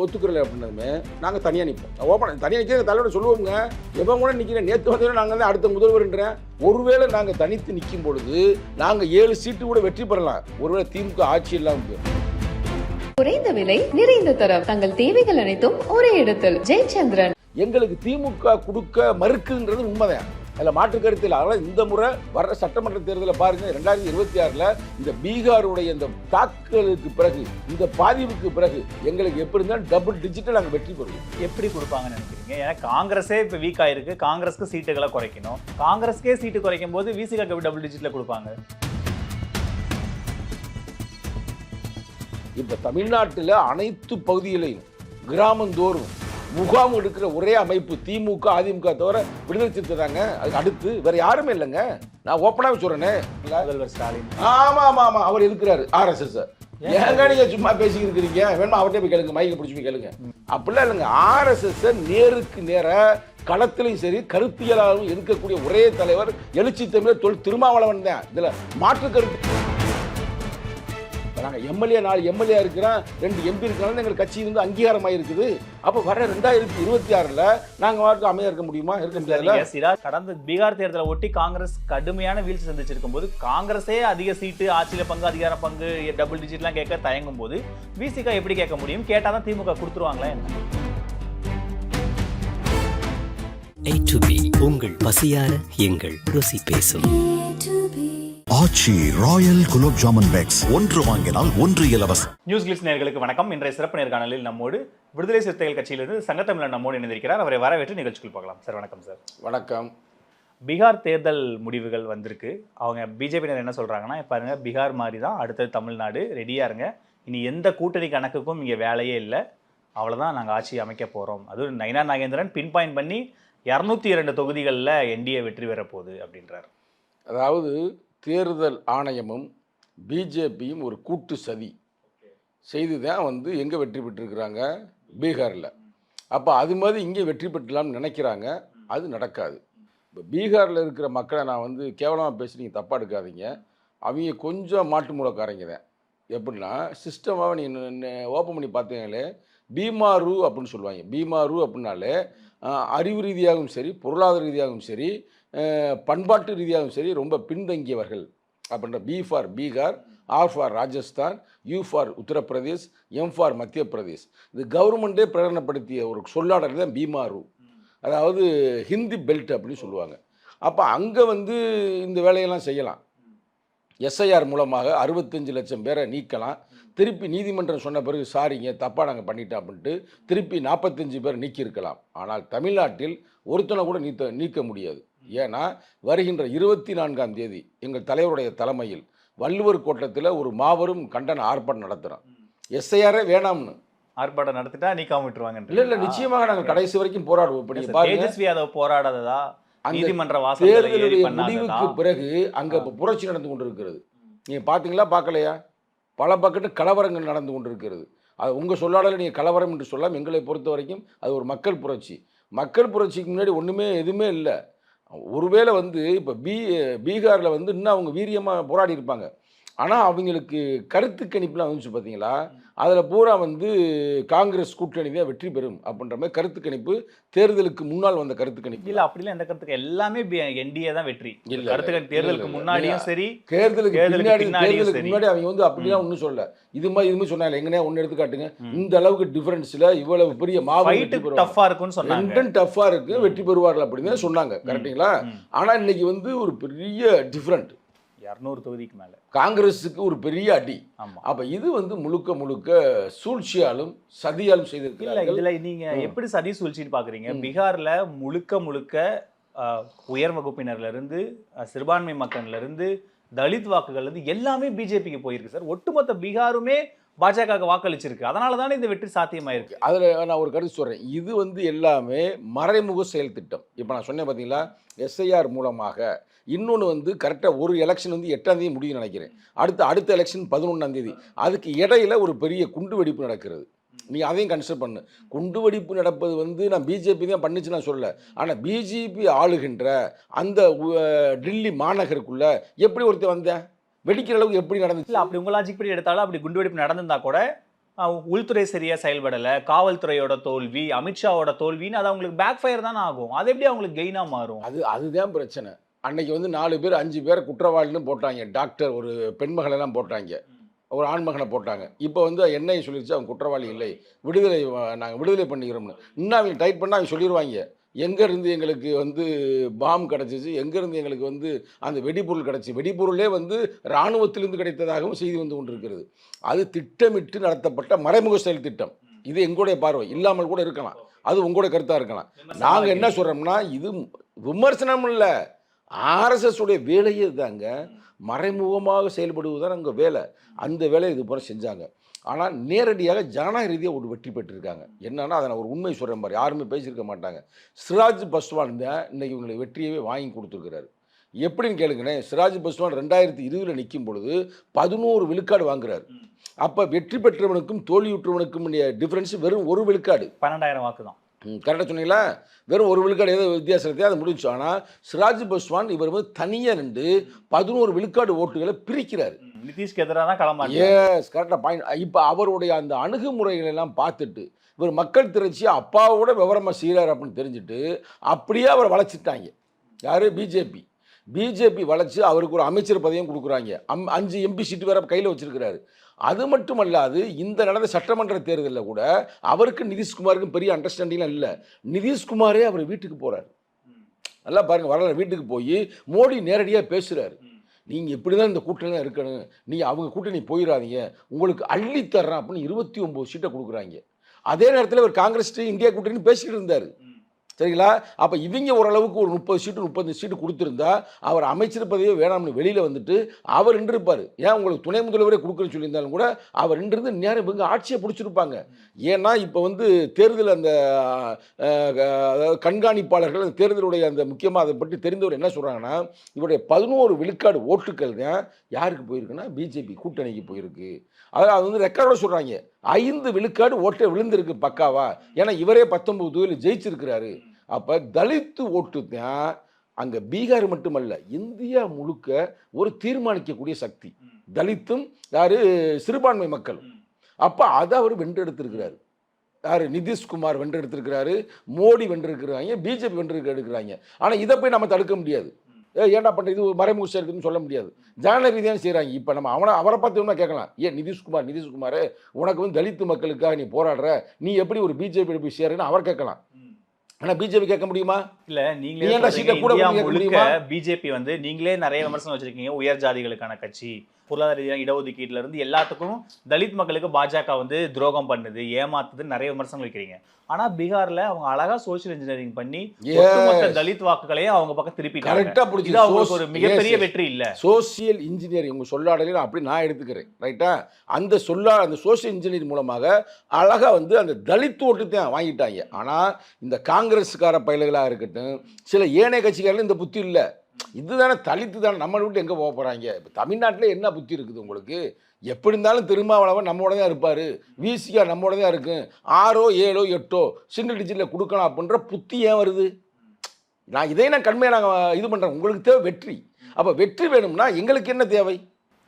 ஒத்துக்கிறல அப்படின்னதுமே நாங்கள் தனியாக நிற்போம் ஓப்பன் தனியாக நிற்கிற தலைவர் சொல்லுவோங்க எவன் கூட நிற்கிறேன் நேற்று வந்தவரை நாங்கள் தான் அடுத்த முதல்வர்ன்றேன். ஒருவேளை நாங்கள் தனித்து நிற்கும் பொழுது நாங்கள் ஏழு சீட்டு கூட வெற்றி பெறலாம். ஒருவேளை திமுக ஆட்சி இல்லாமல் போயிடும். குறைந்த விலை நிறைந்த தரம். தங்கள் தேவைகள் அனைத்தும் ஒரே இடத்தில். ஜெயச்சந்திரன். எங்களுக்கு திமுக கொடுக்க மறுக்குன்றது உண்மைதான். அதில் மாற்று கருத்தில் அதனால் இந்த முறை வர்ற சட்டமன்ற தேர்தலை பாருங்க ரெண்டாயிரத்தி இருபத்தி ஆறில் இந்த பீகாருடைய இந்த தாக்குதலுக்கு பிறகு இந்த பாதிப்புக்கு பிறகு எங்களுக்கு எப்படி இருந்தாலும் டபுள் டிஜிட்டல் நாங்கள் வெற்றி பெறுவோம். எப்படி கொடுப்பாங்கன்னு நினைக்கிறீங்க? ஏன்னா காங்கிரஸே இப்போ வீக் ஆயிருக்கு. காங்கிரஸ்க்கு சீட்டுகளை குறைக்கணும். காங்கிரஸ்க்கே சீட்டு குறைக்கும் போது விசிகாக்கு டபுள் டிஜிட்ல கொடுப்பாங்க? இப்போ தமிழ்நாட்டில் அனைத்து பகுதிகளையும் கிராமந்தோறும் முகாம் எடுக்கிற ஒரே அமைப்பு திமுக அதிமுக தவிர விடுதலை சிறுத்தை தாங்க அதுக்கு அடுத்து வேற யாருமே இல்லைங்க. நான் ஓப்பனாகவே சொல்றேனே. முதல்வர் ஸ்டாலின். ஆமா ஆமா ஆமா. அவர் இருக்கிறாரு. ஆர்எஸ்எஸ் ஏங்க நீங்க சும்மா பேசிக்கிட்டு இருக்கிறீங்க? வேணுமா அவர்கிட்ட போய் கேளுங்க. மைக்கை பிடிச்சி போய் கேளுங்க. அப்படிலாம் இல்லைங்க. ஆர்எஸ்எஸ் நேருக்கு நேர களத்திலையும் சரி கருத்தியலாகவும் இருக்கக்கூடிய ஒரே தலைவர் எழுச்சி தமிழர் தொல் திருமாவளவன் தான். இதுல மாற்று கருத்து. இப்ப நாங்க எம்எல்ஏ நாலு எம்எல்ஏ இருக்கிறோம் ரெண்டு எம்பி இருக்கிறாங்க எங்களுக்கு கட்சி வந்து அங்கீகாரமாக இருக்குது அப்போ வர ரெண்டாயிரத்தி இருபத்தி ஆறுல நாங்க வாட்டு அமைதியா இருக்க முடியுமா? இருக்க சிராஜ் கடந்த பீகார் தேர்தலை ஒட்டி காங்கிரஸ் கடுமையான வீழ்ச்சி சந்திச்சிருக்கும் போது காங்கிரஸே அதிக சீட்டு ஆட்சியில பங்கு அதிகார பங்கு டபுள் டிஜிட்லாம் கேட்க தயங்கும் போது விசிகா எப்படி கேட்க முடியும்? கேட்டாதான் திமுக கொடுத்துருவாங்களா என்ன? A to B. உங்கள் பசியார எங்கள் ருசி பேசும். ஆச்சி ராயல் குலோப் ஜாமுன் பேக்ஸ் ஒன்று வாங்கினால் ஒன்று இலவசம். நியூஸ் கிளிஸ் நேயர்களுக்கு வணக்கம். இன்றைய சிறப்பு நேர்காணலில் நம்மோடு விடுதலை சிறுத்தைகள் கட்சியிலிருந்து சங்கத்தமிழர் நம்மோடு இணைந்திருக்கிறார். அவரை வரவேற்று நிகழ்ச்சிக்குள் பார்க்கலாம் சார் வணக்கம் சார். வணக்கம். பீகார் தேர்தல் முடிவுகள் வந்திருக்கு. அவங்க பிஜேபியினர் என்ன சொல்றாங்கன்னா பாருங்க பீகார் மாதிரி தான் அடுத்தது தமிழ்நாடு. ரெடியா இருங்க. இனி எந்த கூட்டணி கணக்குக்கும் இங்கே வேலையே இல்லை. அவ்வளோதான் நாங்கள் ஆட்சி அமைக்க போகிறோம் அதுவும் நயினா நாகேந்திரன் பின் பாயிண்ட் பண்ணி இரநூத்தி இரண்டு தொகுதிகளில் என்டிஏ வெற்றி பெறப்போகுது போகுது அப்படின்றார். அதாவது தேர்தல் ஆணையமும் பிஜேபியும் ஒரு கூட்டு சதி. செய்து தான் வந்து எங்கே வெற்றி பெற்றிருக்கிறாங்க? பீகாரில். அப்போ அது மாதிரி இங்கே வெற்றி பெற்றலாம்னு நினைக்கிறாங்க. அது நடக்காது. இப்போ பீகாரில் இருக்கிற மக்களை நான் வந்து கேவலமாக பேசி நீங்கள் தப்பாக எடுக்காதீங்க. அவங்க கொஞ்சம் மாட்டு மூலக்காரங்க தான். எப்படின்னா சிஸ்டமாக நீ ஓப்பன் பண்ணி பார்த்தீங்களே பீமாரு அப்படின்னு சொல்லுவாங்க. பீமாரு அப்படின்னாலே அறிவு ரீதியாகவும் சரி பொருளாதார ரீதியாகவும் சரி பண்பாட்டு ரீதியாகவும் சரி ரொம்ப பின்தங்கியவர்கள். அப்படின்ற B for Bihar R for Rajasthan U for Uttar Pradesh M for Madhya Pradesh இது கவர்மெண்ட்டே பிரகடனப்படுத்திய ஒரு சொல்லாடல் தான் பீமாரு அதாவது ஹிந்தி பெல்ட் அப்படின்னு சொல்லுவாங்க. அப்போ அங்கே வந்து இந்த வேலையெல்லாம் செய்யலாம். எஸ்ஐஆர் மூலமாக அறுபத்தஞ்சு லட்சம் பேரை நீக்கலாம். திருப்பி நீதிமன்றம் சொன்ன பிறகு சாரிங்க தப்பாக நாங்கள் பண்ணிட்டோம் அப்படின்ட்டு திருப்பி நாற்பத்தஞ்சு பேர் நீக்கியிருக்கலாம். ஆனால் தமிழ்நாட்டில் ஒருத்தனை கூட நீத்த நீக்க முடியாது. ஏன்னா வருகின்ற இருபத்தி நான்காம் தேதி எங்கள் தலைவருடைய தலைமையில் வள்ளுவர் கோட்டத்தில் ஒரு மாபெரும் கண்டன ஆர்ப்பாட்டம் நடத்துகிறோம் எஸ்ஐஆரே வேணாம்னு. ஆர்ப்பாட்டம் நடத்திட்டா நீக்காம விட்டுருவாங்க இல்லை இல்லை நிச்சயமாக நாங்கள் கடைசி வரைக்கும் போராடுவோம். இப்போ நீங்கள் பாருங்க. தேஜஸ்வி யாதவ் போராடாததா? நீதிமன்ற தேர்தலுடைய முடிவுக்கு பிறகு அங்க புரட்சி நடந்து கொண்டிருக்கிறது. நீங்க பாத்தீங்களா பார்க்கலையா பல பக்கத்து கலவரங்கள் நடந்து கொண்டிருக்கிறது. அது உங்கள் சொல்லாடலை நீங்கள் கலவரம் என்று சொல்லலாம் எங்களை பொறுத்த வரைக்கும் அது ஒரு மக்கள் புரட்சி. மக்கள் புரட்சிக்கு முன்னாடி ஒன்றுமே எதுவுமே இல்லை. ஒருவேளை வந்து இப்போ பீ பீகாரில் வந்து இன்னும் அவங்க வீரியமாக போராடி இருப்பாங்க ஆனால் அவங்களுக்கு கருத்து கணிப்புலாம் வந்துச்சு பார்த்தீங்களா அதில் பூரா வந்து காங்கிரஸ் கூட்டணி தான் வெற்றி பெறும் அப்படின்ற மாதிரி கருத்து கணிப்பு தேர்தலுக்கு முன்னால் வந்த கருத்து கணிப்பு. இல்ல அப்படிலாம் எந்த கருத்துக்கு எல்லாமே என்டிஏ தான் வெற்றி. இல்ல, இல்ல, தேர்தலுக்கு. முன்னாடியும். சரி தேர்தலுக்கு பின்னாடியும் தேர்தலுக்கு. முன்னாடி அவங்க வந்து அப்படிலாம் ஒன்றும் சொல்ல இது மாதிரி இது மாதிரி சொன்னாங்க. எங்கனே ஒன்று எடுத்து காட்டுங்க. இந்த அளவுக்கு டிஃபரன்ஸ்ல இவ்வளவு பெரிய பெறுவாங்க. டஃப்பா இருக்கும்னு சொன்னாங்க. டஃப்பாக இருக்கு. வெற்றி பெறுவார்கள் அப்படின்னு சொன்னாங்க. கரெக்டுங்களா ம். ஆனா இன்னைக்கு வந்து ஒரு பெரிய டிஃப்ரெண்ட் இரநூறு தொகுதிக்கு மேல. காங்கிரஸுக்கு ஒரு பெரிய அடி. ஆமா. அப்ப இது வந்து முழுக்க முழுக்க சூழ்ச்சியாலும் சதியாலும் இல்ல செய்திருக்கிறார்கள் இதுல நீங்க ம். எப்படி சதி சூழ்ச்சின்னு பாக்குறீங்க? ம். பீகார்ல முழுக்க முழுக்க உயர் வகுப்பினர்ல இருந்து அஹ், சிறுபான்மை மக்கள்ல இருந்து தலித் வாக்குகள்ல இருந்து எல்லாமே பிஜேபிக்கு போயிருக்கு சார். ஒட்டுமொத்த பீகாருமே பாஜக வாக்களிச்சிருக்கு. அதனால தானே இந்த வெற்றி சாத்தியமாயிருக்கு. அதில் நான் ஒரு கருத்து சொல்கிறேன் இது வந்து எல்லாமே மறைமுக செயல் திட்டம். இப்போ நான் சொன்னேன் பார்த்தீங்களா எஸ்ஐஆர் மூலமாக இன்னொன்று வந்து கரெக்டாக ஒரு எலெக்ஷன் வந்து எட்டாம் தேதி முடியும் நினைக்கிறேன். அடுத்த அடுத்த எலெக்ஷன் பதினொன்றாம் தேதி. அதுக்கு இடையில ஒரு பெரிய குண்டு வெடிப்பு நடக்கிறது. நீ அதையும் கன்சிடர் பண்ணு. குண்டு வெடிப்பு நடப்பது வந்து நான் பிஜேபி தான் பண்ணுச்சு நான் சொல்லல. ஆனால் பிஜேபி ஆளுகின்ற அந்த டில்லி மாநகருக்குள்ள எப்படி ஒருத்தன் வந்தேன்? வெடிக்கிற அளவுக்கு எப்படி நடந்துச்சு? இல்ல அப்படி உங்க லாஜிக் படி எடுத்தாலும் அப்படி குண்டுவெடிப்பு நடந்திருந்தா கூட உள்துறை சரியா செயல்படல. காவல்துறையோட தோல்வி அமித்ஷாவோட தோல்வின்னு அது அவங்களுக்கு பேக் ஃபயர் தானே ஆகும். அது எப்படி அவங்களுக்கு கெயினா மாறும்? அது அதுதான் பிரச்சனை. அன்னைக்கு வந்து நாலு பேர் அஞ்சு பேர் குற்றவாளின்னு போட்டாங்க. டாக்டர் ஒரு பெண்மகளெல்லாம் போட்டாங்க. ஒரு ஆண்மகனை போட்டாங்க. இப்போ வந்து என்ஐ சொல்லிருச்சு அவங்க குற்றவாளி இல்லை. விடுதலை நாங்கள் விடுதலை பண்ணிக்கிறோம்னு. இன்னும் அவங்க டைட் பண்ணால் அவங்க சொல்லிடுவாங்க எங்கேருந்து எங்களுக்கு வந்து பாம் கிடச்சிச்சு? எங்கேருந்து எங்களுக்கு வந்து அந்த வெடிபொருள் கிடச்சி? வெடிபொருளே வந்து இராணுவத்திலிருந்து கிடைத்ததாகவும் செய்தி வந்து கொண்டிருக்கிறது. அது திட்டமிட்டு நடத்தப்பட்ட மறைமுக செயல் திட்டம். இது எங்களுடைய பார்வை. இல்லாமல் கூட இருக்கலாம். அது உங்களுடைய கருத்தாக இருக்கலாம். நாங்கள் என்ன சொல்கிறோம்னா இது விமர்சனம் இல்லை. ஆர்எஸ்எஸ் உடைய வேலையே தாங்க மறைமுகமாக செயல்படுவது தான் அங்கே வேலை. அந்த வேலையை இது போல செஞ்சாங்க. ஆனால் நேரடியாக ஜனநாயக ரீதியாக ஒரு வெற்றி பெற்றிருக்காங்க. என்னன்னா அதை நான் ஒரு உண்மை சொல்கிறேன் மாதிரி யாருமே பேசியிருக்க மாட்டாங்க. சிராஜ் பஸ்வான் தான் இன்னைக்கு இவங்களுக்கு வெற்றியவே வாங்கி கொடுத்துருக்கிறாரு. எப்படின்னு கேளுங்களேன். சிராஜ் பஸ்வான் ரெண்டாயிரத்தி இருபதில் நிற்கும் பொழுது பதினோரு விழுக்காடு வாங்குறாரு. அப்போ வெற்றி பெற்றவனுக்கும் தோல்வியுற்றவனுக்கும் டிஃப்ரென்ஸ் வெறும் ஒரு விழுக்காடு. பன்னெண்டாயிரம் வாக்கு தான் கரெக்டாக சொன்னீங்களா? வெறும் ஒரு விழுக்காடு ஏதோ வித்தியாசத்தையும் அது முடிஞ்சு. ஆனால் சிராஜ் பஸ்வான் இவர் வந்து தனியாக நின்று பதினோரு விழுக்காடு ஓட்டுகளை பிரிக்கிறார். நிதிஷ்க்கு எதிராக தான் களமாட்டு எஸ் கரெக்டாக பாயிண்ட் இப்போ அவருடைய அந்த அணுகுமுறைகளை எல்லாம் பார்த்துட்டு இவர் மக்கள் திரட்சி அப்பாவோட விவரமாக செய்கிறார் அப்படின்னு தெரிஞ்சுட்டு அப்படியே அவர் வளைச்சிட்டாங்க யார்? பிஜேபி பிஜேபி வளைச்சு அவருக்கு ஒரு அமைச்சர் பதவியும் கொடுக்குறாங்க. அம் அஞ்சு எம்பி சீட்டு வேற கையில் வச்சிருக்கிறாரு. அது மட்டுமல்லாது இந்த நடந்த சட்டமன்ற தேர்தலில் கூட அவருக்கு நிதிஷ்குமாருக்கும் பெரிய அண்டர்ஸ்டாண்டிங்லாம் இல்லை. நிதிஷ்குமாரே அவர் வீட்டுக்கு போகிறார் நல்லா பாருங்க வரலாறு. வீட்டுக்கு போய் மோடி நேரடியாக பேசுகிறாரு நீங்கள் இப்படி தான் இந்த கூட்டணி இருக்கணும். நீங்கள் அவங்க கூட்டணி போயிடாதீங்க உங்களுக்கு அள்ளி தர்றேன் அப்படின்னு இருபத்தி ஒம்பது சீட்டை கொடுக்குறாங்க. அதே நேரத்தில் இவர் காங்கிரஸ் இந்தியா கூட்டணி பேசிக்கிட்டு இருந்தார். சரிங்களா? அப்போ இவங்க ஓரளவுக்கு ஒரு முப்பது சீட்டு முப்பது சீட்டு கொடுத்துருந்தா அவர் அமைச்சர் பதவியே வேணாம்னு வெளியில் வந்துட்டு அவர் நின்றுருப்பார். ஏன் உங்களுக்கு துணை முதல்வரே கொடுக்குறேன்னு சொல்லியிருந்தாலும் கூட அவர் நின்றுருந்து நேரம் இவங்க ஆட்சியை பிடிச்சிருப்பாங்க. ஏன்னா இப்போ வந்து தேர்தல் அந்த அதாவது கண்காணிப்பாளர்கள் அந்த தேர்தலுடைய அந்த முக்கியமாக அதை பற்றி தெரிந்தவர் என்ன சொல்கிறாங்கன்னா இவருடைய பதினோரு விழுக்காடு ஓட்டுக்கள் தான் யாருக்கு போயிருக்குன்னா பிஜேபி கூட்டணிக்கு போயிருக்கு. அதாவது அது வந்து ரெக்கார்டோட சொல்கிறாங்க ஐந்து விழுக்காடு ஓட்டை விழுந்திருக்கு பக்காவா? ஏன்னா இவரே பத்தொன்பது தொகுதியில் ஜெயிச்சிருக்கிறாரு. அப்போ தலித்து ஓட்டு தான் அங்கே பீகார் மட்டுமல்ல இந்தியா முழுக்க ஒரு தீர்மானிக்கக்கூடிய சக்தி. தலித்தும் யாரு? சிறுபான்மை மக்கள். அப்போ அதை அவர் வென்றெடுத்திருக்கிறாரு. யார்? நிதிஷ்குமார் வென்றெடுத்திருக்கிறாரு. மோடி வென்றிருக்கிறாங்க பிஜேபி வென்று எடுக்கிறாங்க ஆனால் இதை போய் நம்ம தடுக்க முடியாது. ஏன்டா பண்ணுற இது மறைமுக இருக்குன்னு சொல்ல முடியாது. ஜனநாயக ரீதியாக செய்கிறாங்க இப்போ நம்ம அவனை அவரை பார்த்து என்ன கேட்கலாம். ஏன் நிதிஷ்குமார் நிதிஷ்குமார் உனக்கு வந்து தலித்து மக்களுக்காக நீ போராடுற. நீ எப்படி ஒரு பிஜேபி போய் சேருன்னு அவர் கேட்கலாம். ஆனால் பிஜேபி கேட்க முடியுமா? இல்ல நீங்களே கூட முடியுமா? பிஜேபி வந்து நீங்களே நிறைய விமர்சனம் வச்சிருக்கீங்க. உயர் ஜாதிகளுக்கான கட்சி பொருளாதார ரீதியாக இடஒதுக்கீட்டுல இருந்து எல்லாத்துக்கும் தலித் மக்களுக்கு பாஜக வந்து துரோகம் பண்ணுது ஏமாத்துது நிறைய விமர்சனம் வைக்கிறீங்க. ஆனா பீகார்ல அவங்க அழகா சோஷியல் இன்ஜினியரிங் பண்ணி தலித் வாக்குகளையும் அவங்க பக்கம் திருப்பிட்டாங்க. கரெக்டாக பிடிச்சி அவங்களுக்கு ஒரு மிகப்பெரிய வெற்றி இல்ல. சோசியல் இன்ஜினியரிங் உங்கள் சொல்லாடலையும் நான் அப்படி நான் எடுத்துக்கிறேன். ரைட்டா அந்த சொல்லா அந்த சோசியல் இன்ஜினியரிங் மூலமாக அழகாக வந்து அந்த தலித் ஓட்டு தான் வாங்கிட்டாங்க. ஆனால் இந்த காங்கிரஸ்கார பயல்களாக இருக்கட்டும் சில ஏனைய கட்சிக்காரில் இந்த புத்தி இல்லை. இதுதானே தலித்து தானே நம்மளை விட்டு எங்கே போக போகிறாங்க இப்போ தமிழ்நாட்டில் என்ன புத்தி இருக்குது உங்களுக்கு? எப்படி இருந்தாலும் திருமாவளவன் நம்மோட தான் இருப்பார். விசிஆர் நம்மோட தான் இருக்கும் ஆறோ ஏழோ எட்டோ சிங்கிள் டிஜிட்டில் கொடுக்கலாம் அப்படின்ற புத்தி ஏன் வருது? நான் இதை நான் கண்மையாக நாங்கள் இது பண்ணுறேன் உங்களுக்கு தேவை வெற்றி. அப்போ வெற்றி வேணும்னா எங்களுக்கு என்ன தேவை?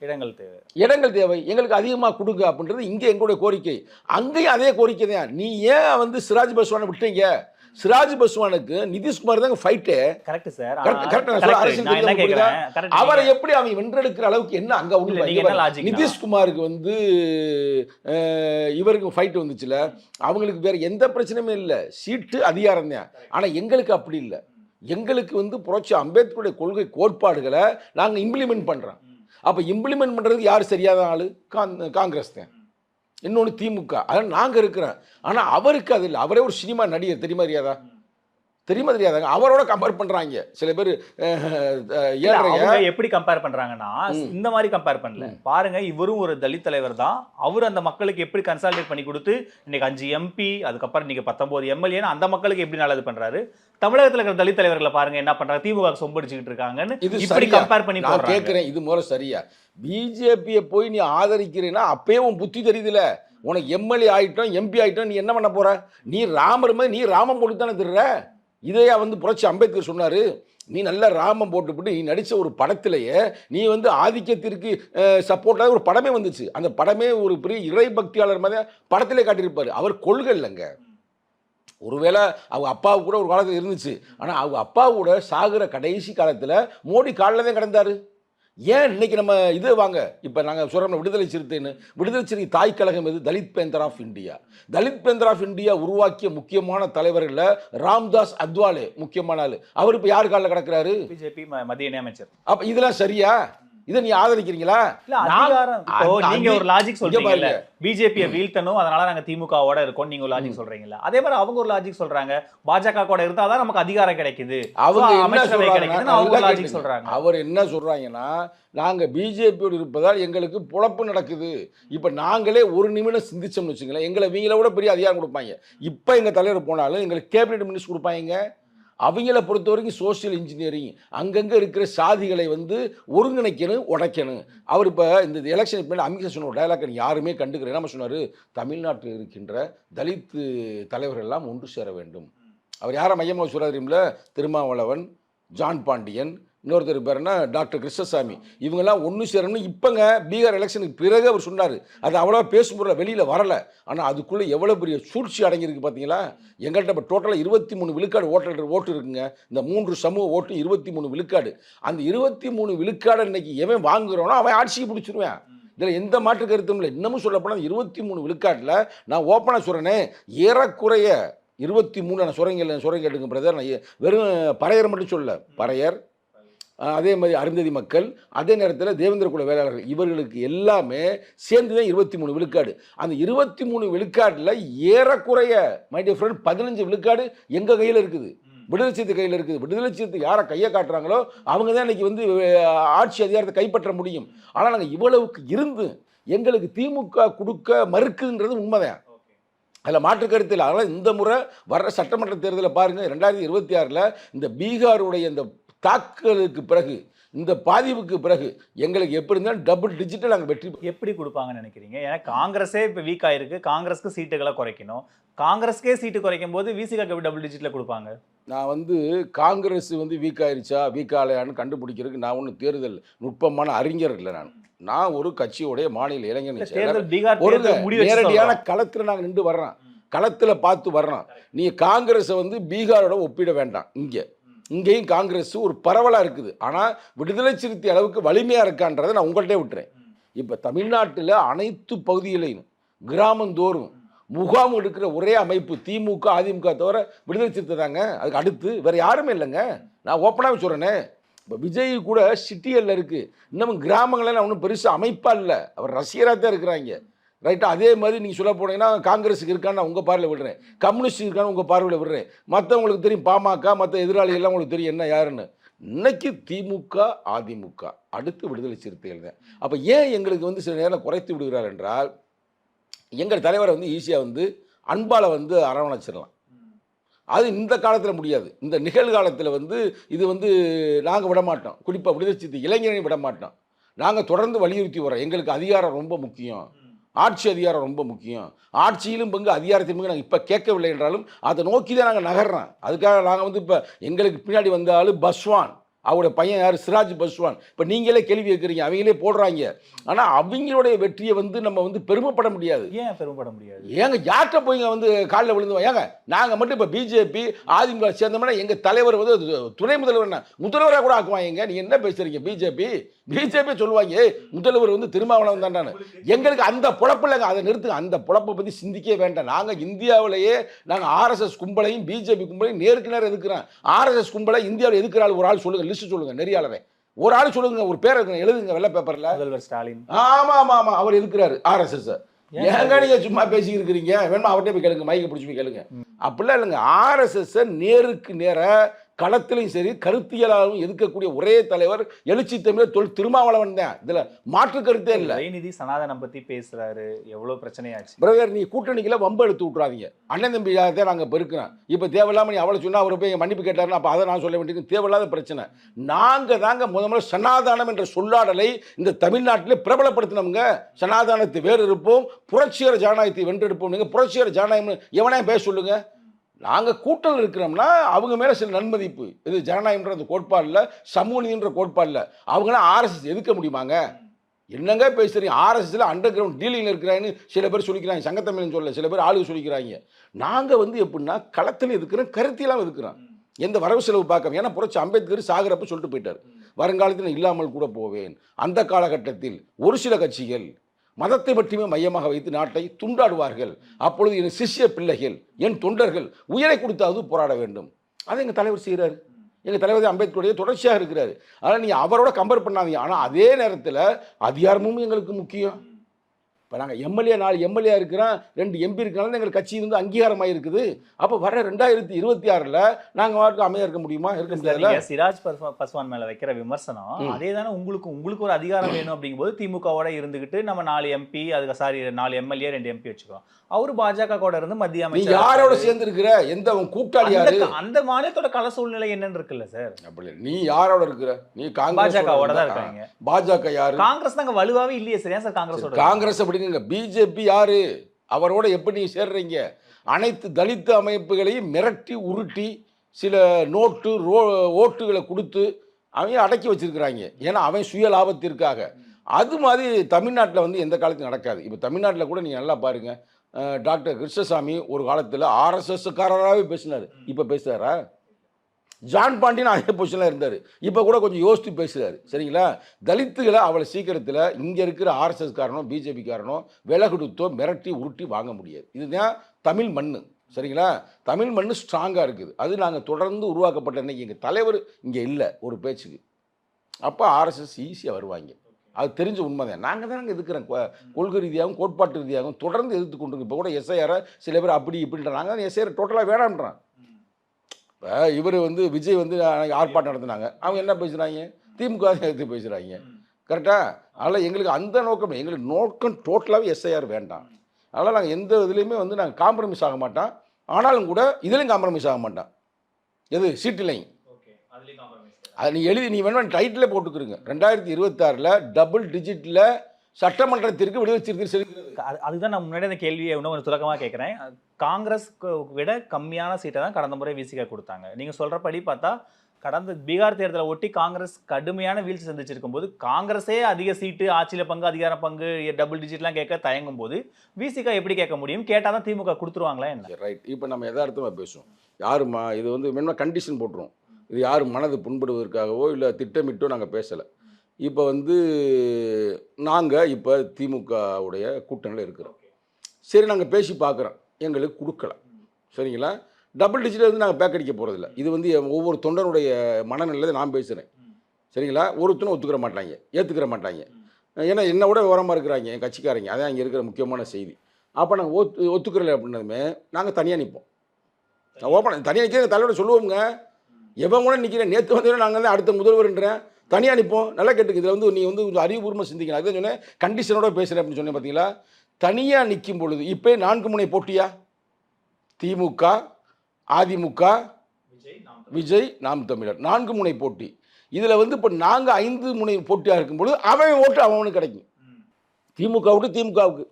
இடங்கள் தேவை. இடங்கள் தேவை. எங்களுக்கு அதிகமாக கொடுங்க அப்படின்றது இங்கே எங்களுடைய கோரிக்கை. அங்கேயும் அதே கோரிக்கை தான். நீ ஏன் வந்து சிராஜ் பஸ்வானை விட்டீங்க சிராஜ் பஸ்வானுக்கு நிதிஷ்குமார் தாங்க ஃபைட்டு கரெக்ட் சார் அரசியல் அவரை எப்படி அவன் வென்றெடுக்கிற அளவுக்கு என்ன அங்க னா? நிதிஷ்குமாருக்கு வந்து இவருக்கு ஃபைட் வந்துச்சுல. அவங்களுக்கு வேற எந்த பிரச்சனையுமே இல்லை. சீட்டு அதிகாரம் தான். ஆனா எங்களுக்கு அப்படி இல்லை. எங்களுக்கு வந்து புரட்சி அம்பேத்கருடைய கொள்கை கோட்பாடுகளை நாங்க இம்ப்ளிமெண்ட் பண்றோம். அப்ப இம்ப்ளிமெண்ட் பண்றதுக்கு யார் சரியான ஆளு? காங் காங்கிரஸ் தான். இன்னொன்று திமுக. அதான் நாங்கள் இருக்கிறோம். ஆனால் அவருக்கு அது இல்லை. அவரே ஒரு சினிமா நடிகர். தெரியுமா தெரியாதா தெரியுமா தெரியாதாங்க? அவரோட கம்பேர் பண்றாங்க. சில பேர் எப்படி கம்பேர் பண்றாங்கன்னா இந்த மாதிரி கம்பேர் பண்ணல. பாருங்க இவரும் ஒரு தலித் தலைவர் தான். அவர் அந்த மக்களுக்கு எப்படி கன்சால்டேட் பண்ணி கொடுத்து இன்னைக்கு அஞ்சு எம்பி அதுக்கப்புறம் இன்னைக்கு பத்தொன்பது எம்எல்ஏன்னு அந்த மக்களுக்கு எப்படி நல்லது பண்றாரு? தமிழகத்துல இருக்கிற தலித் தலைவர்களை பாருங்க என்ன பண்றாங்க? திமுக சொம்படிச்சுக்கிட்டு இருக்காங்கன்னு இது இப்படி? கம்பேர் பண்ணி நான் கேட்கிறேன் இது முறை சரியா. பிஜேபியை போய் நீ ஆதரிக்கிறேன்னா அப்பயே உன் புத்தி தெரியுதுல. உனக்கு எம்எல்ஏ ஆயிட்டோம் எம்பி ஆயிட்டோம் நீ என்ன பண்ண போற? நீ ராமர் மாதிரி நீ ராமம் போட்டு தானே திருற இதையா வந்து புரட்சி அம்பேத்கர் சொன்னார் நீ நல்ல ராமம் போட்டுவிட்டு நீ நடித்த ஒரு படத்திலேயே நீ வந்து ஆதிக்கத்திற்கு சப்போர்ட்டாக ஒரு படமே வந்துச்சு. அந்த படமே ஒரு பெரிய இறை பக்தியாளர் மாதிரி படத்திலே காட்டியிருப்பார். அவர் கொள்கை இல்லைங்க. ஒருவேளை அவங்க அப்பாவு கூட ஒரு காலத்தில் இருந்துச்சு. ஆனால் அவங்க அப்பா கூட சாகுற கடைசி காலத்தில் மோடி காலில் தான் கிடந்தாரு. ஏன் இன்னைக்கு நம்ம இது வாங்க? இப்போ நாங்கள் சொல்கிறோம் விடுதலை சிறுத்தைன்னு. விடுதலை சிறுத்தை தாய் கழகம் எது? Dalit panther of India. Dalit panther of India உருவாக்கிய முக்கியமான தலைவர்களில் ராம்தாஸ் அத்வாலே முக்கியமான ஆள். அவர் இப்போ யார் காலில் கிடக்குறாரு? பிஜேபி மத்திய இணையமைச்சர். அப்ப இதெல்லாம் சரியா? இதை நீ ஆதரிக்கிறீங்களா? நீங்க ஒரு லாஜிக் சொல்றீங்கல்ல. பிஜேபியை வீழ்த்தணும் அதனால நாங்க திமுகவோட இருக்கோம் நீங்க ஒரு லாஜிக் சொல்றீங்கல்ல. அதே மாதிரி அவங்க ஒரு லாஜிக் சொல்றாங்க. பாஜக கூட இருந்தா தான் நமக்கு அதிகாரம் கிடைக்குது. அவங்க என்ன அவங்க லாஜிக். சொல்றாங்க. அவர் என்ன சொல்றாங்கன்னா நாங்க பிஜேபியோடு இருப்பதால் எங்களுக்கு பொழப்பு நடக்குது. இப்ப நாங்களே ஒரு நிமிடம் சிந்திச்சோம்னு வச்சுங்களேன் எங்களை இவங்கள விட பெரிய அதிகாரம் கொடுப்பாங்க. இப்ப எங்க தலைவர் போனாலும் எங்களுக்கு கேபினெட் மினிஸ்டர் கொடுப்பாங்க. அவங்கள பொறுத்த வரைக்கும் சோஷியல் இன்ஜினியரிங் அங்கங்கே இருக்கிற சாதிகளை வந்து ஒருங்கிணைக்கணும் உடைக்கணும். அவர் இப்போ இந்த எலெக்ஷன் பின்னாடி அமித்ஷா சொன்ன ஒரு டைலாக் யாருமே கண்டுக்கிறேன் என்ன சொன்னார்? தமிழ்நாட்டில் இருக்கின்ற தலித் தலைவர்கள் எல்லாம் ஒன்று சேர வேண்டும். அவர் யாரை மையமாக சொல்கிறார் தெரியுமில திருமாவளவன் ஜான் பாண்டியன் இன்னொருத்தர் பேருன்னா டாக்டர் கிருஷ்ணசாமி. இவங்கெல்லாம் ஒன்று சேரணும் இப்போங்க பீகார் எலெக்ஷனுக்கு பிறகு அவர் சொன்னார். அது அவ்வளோ பேசும்போது வெளியில் வரலை. ஆனால் அதுக்குள்ளே எவ்வளோ பெரிய சூழ்ச்சி அடங்கியிருக்கு பார்த்தீங்களா எங்கள்கிட்ட இப்போ டோட்டலாக இருபத்தி மூணு விழுக்காடு ஓட்டர் ஓட்டு இருக்குங்க. இந்த மூன்று சமூக ஓட்டு இருபத்தி மூணு விழுக்காடு. அந்த இருபத்தி மூணு விழுக்காடு இன்னைக்கு எவன் வாங்குறானோ அவன் ஆட்சிக்கு பிடிச்சிருவேன். இதில் எந்த மாற்று கருத்தும் இல்லை. இன்னமும் சொல்லப்போனால் இருபத்தி மூணு விழுக்காட்டில் நான் ஓப்பனாக சொல்கிறேனே ஏறக்குறைய இருபத்தி மூணு நான் சுரங்க சுரங்க எடுங்க பிரதர் நான் வெறும் பறையர் மட்டும் சொல்ல பறையர் அதே மாதிரி அருந்ததி மக்கள் அதே நேரத்தில் தேவேந்திர குல வேளாளர்கள் இவர்களுக்கு எல்லாமே சேர்ந்து தான் இருபத்தி மூணு விழுக்காடு. அந்த இருபத்தி மூணு விழுக்காட்டில் ஏறக்குறைய மை டியர் ஃப்ரெண்ட் பதினஞ்சு விழுக்காடு எங்கள் கையில் இருக்குது? விடுதலை சிறுத்தை கையில் இருக்குது. விடுதலை சிறுத்தை யாரை கையை காட்டுறாங்களோ அவங்க தான் இன்னைக்கு வந்து ஆட்சி அதிகாரத்தை கைப்பற்ற முடியும். ஆனால் நாங்கள் இவ்வளவுக்கு இருந்து எங்களுக்கு திமுக கொடுக்க மறுக்குன்றது உண்மைதான். அதில் மாற்று கருத்து இல்லை. அதனால் இந்த முறை வர்ற சட்டமன்ற தேர்தலை பாருங்கள் ரெண்டாயிரத்தி இருபத்தி ஆறில் இந்த பீகாருடைய இந்த தாக்குதலுக்கு பிறகு இந்த பாதிப்புக்கு பிறகு எங்களுக்கு எப்படி இருந்தாலும் டபுள் டிஜிட்டல் நாங்கள் வெற்றி. எப்படி கொடுப்பாங்கன்னு நினைக்கிறீங்க? ஏன்னா காங்கிரஸே இப்போ வீக் ஆயிருக்கு. காங்கிரஸ்க்கு சீட்டுகளை குறைக்கணும். காங்கிரஸ்க்கே சீட்டு குறைக்கும் போது விசிகாக்கு டபுள் டிஜிட்ல கொடுப்பாங்க? நான் வந்து காங்கிரஸ் வந்து வீக் ஆயிருச்சா வீக் ஆகலையான்னு கண்டுபிடிக்கிறதுக்கு நான் ஒன்றும் தேர்தல் நுட்பமான அறிஞர் இல்லை நான். நான் ஒரு கட்சியுடைய மாநில இளைஞர் ஒரு நேரடியான. களத்தில் நாங்கள் நின்று வர்றோம். களத்தில் பார்த்து வர்றோம். நீ காங்கிரஸை வந்து பீகாரோட ஒப்பிட வேண்டாம். இங்கே. இங்கேயும் காங்கிரஸ் ஒரு பரவலாக இருக்குது. ஆனால் விடுதலை சிறுத்தை அளவுக்கு வலிமையாக இருக்கான்றதை நான் உங்கள்கிட்ட விட்டுறேன். இப்போ தமிழ்நாட்டில் அனைத்து பகுதிகளையும் கிராமந்தோறும் முகாம் எடுக்கிற ஒரே அமைப்பு திமுக அதிமுக தவிர விடுதலை சிறுத்தை தாங்க. அதுக்கு அடுத்து வேறு யாருமே இல்லைங்க. நான் ஓப்பனாக சொல்கிறேனே இப்போ விஜய் கூட சிட்டிகளில் இருக்குது இன்னமும் கிராமங்களில் ஒன்றும் பெருசாக அமைப்பாக இல்லை. அவர் ரசிகராக தான் இருக்கிறாங்க. ரைட்டா அதே மாதிரி நீங்கள் சொல்ல போனீங்கன்னா காங்கிரஸுக்கு இருக்கான்னு நான் உங்கள் பார்வையில் விடுறேன். கம்யூனிஸ்ட் இருக்கான்னு உங்கள் பார்வையில் விடுறேன். மற்றவங்களுக்கு தெரியும் பாமக மற்ற எதிராளிகள்லாம் உங்களுக்கு தெரியும் என்ன யாருன்னு. இன்னைக்கு திமுக அதிமுக அடுத்து விடுதலை சிறுத்தைகள் தான். அப்போ ஏன் எங்களுக்கு வந்து சில நேரம் குறைத்து விடுகிறார் என்றால் எங்கள் தலைவரை வந்து ஈஸியாக வந்து அன்பால் வந்து அரவணைச்சிடலாம். அது இந்த காலத்தில் முடியாது. இந்த நிகழ்காலத்தில் வந்து இது வந்து நாங்கள் விட மாட்டோம் குறிப்பாக விடுதலை சிறுத்தை இளைஞரையும் விட மாட்டோம் நாங்கள் தொடர்ந்து வலியுறுத்தி வரோம் எங்களுக்கு அதிகாரம் ரொம்ப முக்கியம். ஆட்சி அதிகாரம் ரொம்ப முக்கியம். ஆட்சியிலும் பங்கு அதிகாரத்தின் பங்கு நாங்கள் இப்போ கேட்கவில்லை என்றாலும் அதை நோக்கி தான் நாங்கள் நகர்றோம். அதுக்காக நாங்கள் வந்து இப்போ எங்களுக்கு பின்னாடி வந்த ஆள் பஸ்வான் அவருடைய பையன் யார்? சிராஜ் பஸ்வான். இப்போ நீங்களே கேள்வி கேட்குறீங்க அவங்களே போடுறாங்க. ஆனால் அவங்களுடைய வெற்றியை வந்து நம்ம வந்து பெருமைப்பட முடியாது. ஏன் பெருமைப்பட முடியாது? ஏங்க யார்கிட்ட போய் வந்து காலில் விழுந்து ஏங்க நாங்கள் மட்டும் இப்போ பிஜேபி அதிமுக சேர்ந்தோம்னா எங்கள் தலைவர் வந்து துணை முதல்வர் என்ன? முதல்வராக கூட ஆக்குவாங்க. நீங்கள் என்ன பேசுறீங்க பிஜேபி? பிஜேபி சொல்லுவாங்க "ஏய், முதல்வர் வந்து திருமாவளவன் தான்டான்னு எங்களுக்கு அந்த பொழப்பு இல்லைங்க. அதை நிறுத்துங்க. அந்த பொழப்பை பற்றி சிந்திக்கவே வேண்டாம். நாங்கள் இந்தியாவிலேயே நாங்கள் ஆர்எஸ்எஸ் கும்பலையும் பிஜேபி கும்பலையும் நேருக்கு நேரம் எதுக்குறோம் ஆர்எஸ்எஸ் கும்பலை இந்தியாவில் எதுக்குற ஆள் ஒரு ஆள் சொல்லுங்க லிஸ்ட் சொல்லுங்க நெறியாளரை. ஒரு ஆள் சொல்லுங்க ஒரு பேர் இருக்குங்க, எழுதுங்க வெள்ளை பேப்பரில் முதல்வர் ஸ்டாலின். ஆமா ஆமா ஆமா. அவர் இருக்கிறாரு ஆர்எஸ்எஸ் ஏங்க நீங்க சும்மா பேசி இருக்கிறீங்க வேணுமா அவர்கிட்ட போய் கேளுங்க மைக்கை பிடிச்சி போய் கேளுங்க. அப்படிலாம் இல்லைங்க. ஆர்எஸ்எஸ் நேருக்கு நேர களத்திலையும் சரி கருத்தியலாகவும் எதிர்க்கக்கூடிய ஒரே தலைவர் எழுச்சி தமிழர் தொல் திருமாவளவன் தான். இதுல மாற்று கருத்தே இல்லை. உதயநிதி சனாதனம் பத்தி பேசுறாரு. எவ்வளவு பிரச்சனையாச்சு? பிரதர் நீ கூட்டணிக்குள்ள வம்பு எடுத்து விட்றாதீங்க அண்ணன் தம்பி தான் நாங்கள் பெருக்கிறோம். இப்போ தேவையில்லாம நீ அவளை சொன்னா அவர் போய் மன்னிப்பு கேட்டாருன்னா அப்போ அதை நான் சொல்ல வேண்டியது தேவையில்லாத பிரச்சனை. நாங்கள் தாங்க முத முதல்ல சனாதானம் என்ற சொல்லாடலை இந்த தமிழ்நாட்டிலே பிரபலப்படுத்தினோங்க சனாதானத்தை வேறு இருப்போம் புரட்சிகர ஜனநாயகத்தை வென்றெடுப்போம். நீங்கள் புரட்சிகர ஜனநாயகம் எவனே பேச சொல்லுங்க. நாங்கள் கூட்டல் இருக்கிறோம்னா அவங்க மேலே சில நன்மதிப்பு. இது ஜனநாயகம்ன்ற அந்த கோட்பாடில் சமூக நீதின்ற கோட்பாடில். அவங்களாம் ஆர்எஸ்எஸ் எதுக்க முடியுமாங்க? என்னங்க பேசுறீங்க? ஆர்எஸ்எஸில் அண்டர் கிரவுண்ட் டீலிங்கில் இருக்கிறாங்கன்னு சில பேர் சொல்லிக்கிறாங்க. சங்கத்தமிழன் சொல்ல சில பேர் ஆளுங்க சொல்லிக்கிறாங்க நாங்கள் வந்து எப்படின்னா களத்தில் இருக்கிறோம் கருத்திலாம் இருக்கிறோம். எந்த வரவு செலவு பார்க்க ஏன்னா புரட்சி அம்பேத்கர் சாகிறப்ப சொல்லிட்டு போயிட்டார். வருங்காலத்தில் நான் இல்லாமல் கூட போவேன். அந்த காலகட்டத்தில் ஒரு சில கட்சிகள் மதத்தை மட்டுமே மையமாக வைத்து நாட்டை துண்டாடுவார்கள். அப்பொழுது என் சிஷ்ய பிள்ளைகள் என் தொண்டர்கள் உயிரை கொடுத்தாவது போராட வேண்டும். அதை எங்கள் தலைவர் செய்கிறார் எங்கள் தலைவர் அம்பேத்கருடைய தொடர்ச்சியாக இருக்கிறார். அதனால் நீங்கள் அவரோட கம்பேர் பண்ணாதீங்க. ஆனால் அதே நேரத்தில் அதிகாரமும் எங்களுக்கு முக்கியம். இப்போ நாங்கள் எம்எல்ஏ நாலு எம்எல்ஏ இருக்கிறோம் ரெண்டு எம்பி இருக்கிறனால எங்களுக்கு கட்சி வந்து அங்கீகாரமாக இருக்குது அப்போ வர ரெண்டாயிரத்தி இருபத்தி ஆறில் நாங்கள் வாட்டுக்கு அமைதியாக இருக்க முடியுமா? இருக்க நீங்க சிராஜ் பஸ்வா- பஸ்வான் மேல வைக்கிற விமர்சனம். அதே தானே உங்களுக்கு உங்களுக்கு ஒரு அதிகாரம் வேணும் அப்படிங்கும்போது திமுகவோட இருந்துகிட்டு நம்ம நாலு எம்பி அதுக்கு சாரி நாலு எம்எல்ஏ ரெண்டு எம்பி வச்சுக்கிறோம். அவரு பாஜக கூட இருந்து மத்திய அமைச்சர் யாரோட சேர்ந்து இருக்கிற எந்த கூட்டாளி யாரு? அந்த- மாநிலத்தோட கள சூழ்நிலை என்னன்னு இருக்குல்ல சார்? அப்படி. நீ யாரோட இருக்கிற? நீ காங்கிரஸ் பாஜகவோட தான் இருக்காங்க. பாஜக யாரு? காங்கிரஸ் தாங்க வலுவாவே இல்லையே சரியா சார் காங்கிரஸோட காங்கிரஸ் கேளுங்க பிஜேபி யாரு? அவரோட எப்படி நீ சேர்றீங்க? அனைத்து தலித்து அமைப்புகளையும் மிரட்டி உருட்டி சில நோட்டு ரோ ஓட்டுகளை கொடுத்து அவங்க அடக்கி வச்சிருக்கிறாங்க. ஏன்னா அவன் சுய லாபத்திற்காக. அது மாதிரி தமிழ்நாட்டில் வந்து எந்த காலத்துக்கும் நடக்காது. இப்போ தமிழ்நாட்டில் கூட நீங்கள் நல்லா பாருங்கள் டாக்டர் கிருஷ்ணசாமி ஒரு காலத்தில் ஆர்எஸ்எஸ்காரராகவே பேசினார். இப்போ பேசுகிறாரா ஜான் பாண்டியன் அதே பொசிஷனில் இருந்தார். இப்போ கூட கொஞ்சம் யோசித்து பேசுகிறார் சரிங்களா? தலித்துகளை அவ்வளோ சீக்கிரத்தில் இங்கே இருக்கிற ஆர்எஸ்எஸ் காரணம் பிஜேபி காரணம் விலை கொடுத்தோ மிரட்டி உருட்டி வாங்க முடியாது. இதுதான் தமிழ் மண்ணு. சரிங்களா? தமிழ் மண்ணு ஸ்ட்ராங்காக இருக்குது. அது நாங்கள் தொடர்ந்து உருவாக்கப்பட்ட இன்றைக்கி எங்கள் தலைவர் இங்கே இல்லை ஒரு பேச்சுக்கு. அப்போ ஆர்எஸ்எஸ் ஈஸியாக வருவாங்க. அது தெரிஞ்ச உண்மைதான். நாங்கள் தான் நாங்கள் எதுக்குறோம் கொள்கை ரீதியாகவும் கோட்பாட்டு ரீதியாகவும் தொடர்ந்து எதிர்த்து கொண்டு இப்போ கூட எஸ்ஐஆரை சில பேர் அப்படி இப்படின்ற நாங்கள் எஸ்ஐஆர் டோட்டலாக வேணான்றான் இப்போ இவர் வந்து விஜய் வந்து ஆர்ப்பாட்டம் நடத்துனாங்க. அவங்க என்ன பேசுகிறாங்க திமுக எடுத்து பேசுகிறாங்க கரெக்டா அதனால் எங்களுக்கு அந்த நோக்கம். எங்களுக்கு நோக்கம் டோட்டலாகவே எஸ்ஐஆர் வேண்டாம். அதனால் நாங்கள் எந்த இதுலேயுமே வந்து நாங்கள் காம்ப்ரமைஸ் ஆக மாட்டோம். ஆனாலும் கூட இதுலேயும் காம்ப்ரமைஸ் ஆக மாட்டோம். எது? சீட்டுலையும் அதை நீ எழுதி நீ வேணும் டைட்டில் போட்டுக்கிறீங்க ரெண்டாயிரத்தி இருபத்தாறில் டபுள் டிஜிட்டில் சட்டமன்றத்திற்கு விடுதலை சிறுத்தை செலுத்துகிறது அது- அதுதான் நான் முன்னாடி அந்த கேள்வியை இன்னும் கொஞ்சம் துலக்கமாக கேட்குறேன் காங்கிரஸ் விட கம்மியான சீட்டை தான் கடந்த முறை விசிக கொடுத்தாங்க. நீங்கள் சொல்கிறபடி பார்த்தா கடந்த பீகார் தேர்தலை ஒட்டி காங்கிரஸ் கடுமையான வீழ்ச்சி சந்திச்சிருக்கும் போது காங்கிரஸே அதிக சீட்டு ஆட்சியில் பங்கு அதிகார பங்கு டபுள் டிஜிட்லாம் கேட்க தயங்கும் போது விசிக எப்படி கேட்க முடியும்? கேட்டால் தான் திமுக கொடுத்துருவாங்களா என்ன? ரைட் இப்போ நம்ம யதார்த்தமாக பேசுவோம் யாருமா இது வந்து வேணுமா கண்டிஷன் போட்டுருவோம் இது யாரும் மனது புண்படுவதற்காகவோ இல்லை திட்டமிட்டோ நாங்கள் பேசலை. இப்போ வந்து நாங்கள் இப்போ திமுகவுடைய கூட்டணியில் இருக்கிறோம். சரி நாங்கள் பேசி பார்க்குறோம் எங்களுக்கு கொடுக்கல. சரிங்களா? டபுள் டிஜிட்டில் வந்து நாங்கள் பேக் அடிக்க போகிறதில்ல இது வந்து ஒவ்வொரு தொண்டனுடைய மனநிலையை நான் பேசுகிறேன் சரிங்களா? ஒருத்தனும் ஒத்துக்கிற மாட்டாங்க. ஏற்றுக்கிற மாட்டாங்க. ஏன்னா என்னை விட விவரமாக இருக்கிறாங்க. என் கட்சிக்காரங்க. அதான் இங்கே இருக்கிற முக்கியமான செய்தி. அப்போ நாங்கள் ஒத்து ஒத்துக்கிறல அப்படின்னதுமே நாங்கள் தனியாக நிற்போம் ஓப்பன் தனியாக நிற்கிற தலைவரை சொல்லுவோங்க எவன் கூட நிற்கிறேன் நேற்று வந்து நாங்கள் தான் அடுத்த முதல்வர்ன்றேன். தனியாக நிற்போம் நல்லா கேட்டுக்கு. இதில் வந்து நீ வந்து கொஞ்சம் அறிவுபூர்வமாக சிந்திக்கணும். அதுதான் சொன்னேன். கண்டிஷனோட பேசுகிறேன் அப்படின்னு சொன்னேன் பார்த்தீங்களா தனியாக நிற்கும் பொழுது இப்போ நான்கு முனை போட்டியா? திமுக அதிமுக விஜய் நாம் தமிழர். நான்கு முனை போட்டி. இதில் வந்து இப்போ நாங்கள் ஐந்து முனை போட்டியாக இருக்கும் பொழுது அவன் ஓட்டு அவனுக்கு கிடைக்கும். திமுக ஓட்டு திமுகவுக்கு.